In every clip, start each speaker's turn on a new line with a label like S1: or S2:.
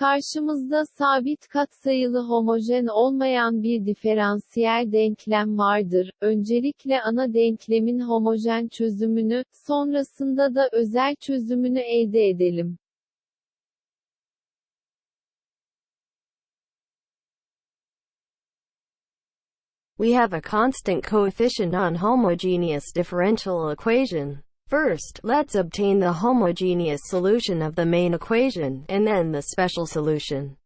S1: Karşımızda sabit katsayılı homojen olmayan bir diferansiyel denklem vardır. Öncelikle ana denklemin homojen çözümünü, sonrasında da özel çözümünü elde edelim.
S2: We have a constant coefficient non-homogeneous differential equation. First, let's obtain the homogeneous solution of the main equation, and then the special solution.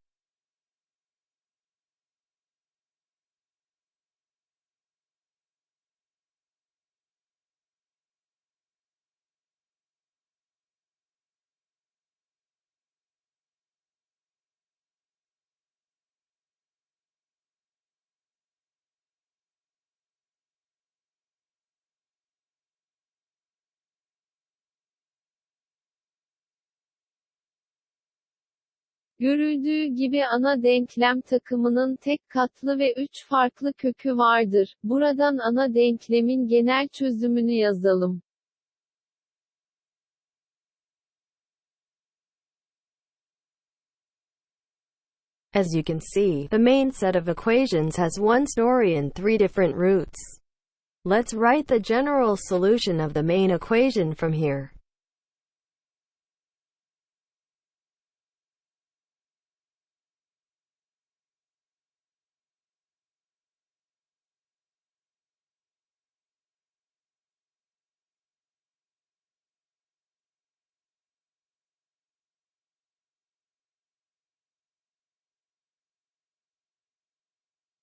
S1: Görüldüğü gibi ana denklem takımının tek katlı ve üç farklı kökü vardır. Buradan ana denklemin genel çözümünü yazalım.
S2: As you can see, the main set of equations has one story and three different roots. Let's write the general solution of the main equation from here.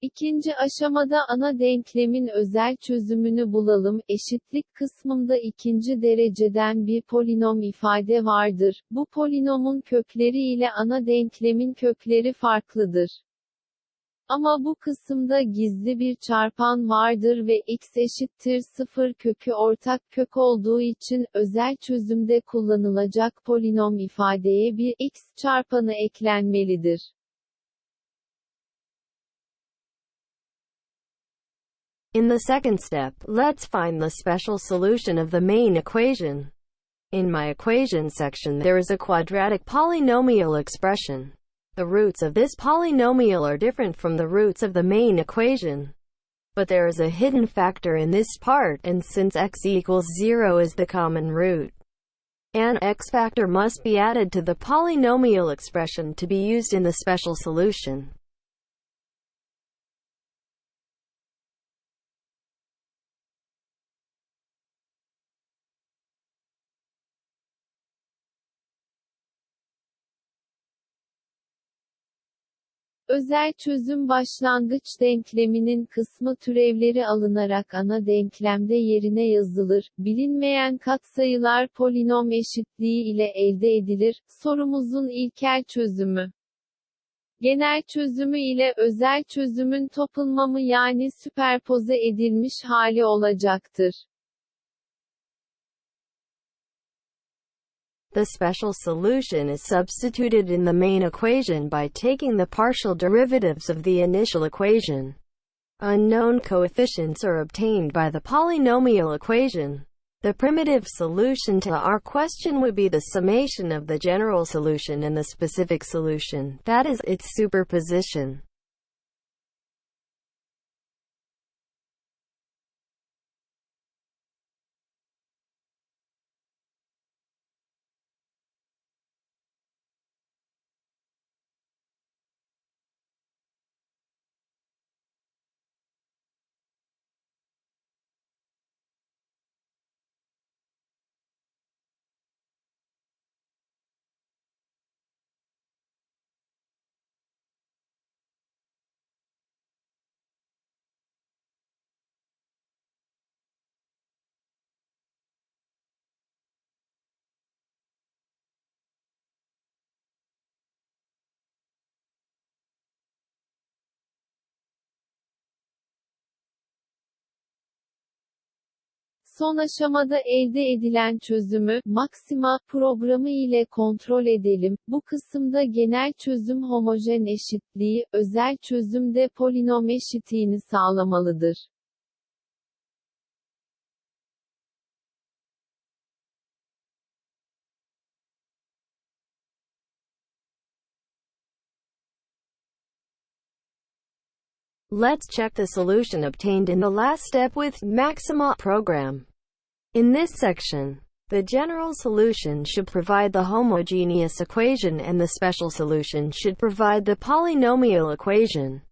S1: İkinci aşamada ana denklemin özel çözümünü bulalım. Eşitlik kısmında ikinci dereceden bir polinom ifade vardır. Bu polinomun kökleri ile ana denklemin kökleri farklıdır. Ama bu kısımda gizli bir çarpan vardır ve x eşittir 0 kökü ortak kök olduğu için özel çözümde kullanılacak polinom ifadeye bir x çarpanı eklenmelidir.
S2: In the second step, let's find the special solution of the main equation. In my equation section there is a quadratic polynomial expression. The roots of this polynomial are different from the roots of the main equation. But there is a hidden factor in this part, and since x equals 0 is the common root, an x factor must be added to the polynomial expression to be used in the special solution.
S1: Özel çözüm başlangıç denkleminin kısmı türevleri alınarak ana denklemde yerine yazılır. Bilinmeyen katsayılar polinom eşitliği ile elde edilir. Sorumuzun ilkel çözümü. Genel çözümü ile özel çözümün toplamı yani süperpoze edilmiş hali olacaktır.
S2: The special solution is substituted in the main equation by taking the partial derivatives of the initial equation. Unknown coefficients are obtained by the polynomial equation. The primitive solution to our question would be the summation of the general solution and the specific solution, that is, its superposition.
S1: Son aşamada elde edilen çözümü, maksima, programı ile kontrol edelim. Bu kısımda genel çözüm homojen eşitliği, özel çözüm de polinom eşitliğini sağlamalıdır.
S2: Let's check the solution obtained in the last step with Maxima program. In this section, the general solution should provide the homogeneous equation and the special solution should provide the polynomial equation.